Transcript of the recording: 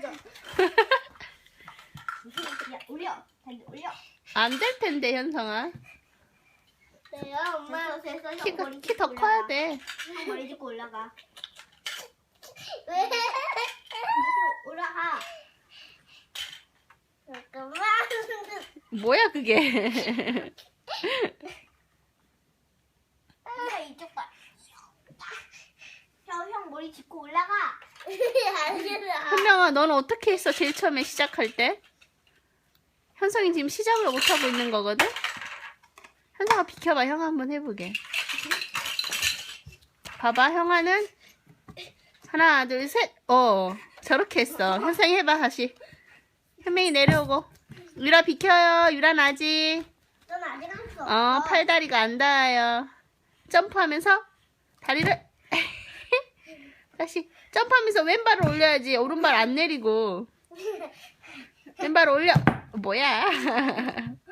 떨어져. 야, 올려. 다리 올려. 안 될 텐데 현성아. 네요, 엄마. 됐어. 키가 머리 키 더 짚고 커야 올라가. 돼. 머리 짚고 올라가. 왜? 올라가. 잠깐만. 뭐야 그게? 아, 이쪽 봐. 머리 짚고 올라가. 현명아 넌 어떻게 했어 제일 처음에 시작할 때? 현성이 지금 시작을 못 하고 있는 거거든. 현성아 비켜봐 형 한번 해보게. 봐봐 형아는 하나 둘 셋. 어 저렇게 했어. 현성이 해봐 다시. 현명이 내려오고. 유라 비켜요. 유라 나지. 넌 아직 할수 없어. 어 팔다리가 안 닿아요. 점프하면서 다리를 다시 점프하면서 왼발을 올려야지. 오른발 안 내리고. 왼발 올려. 뭐야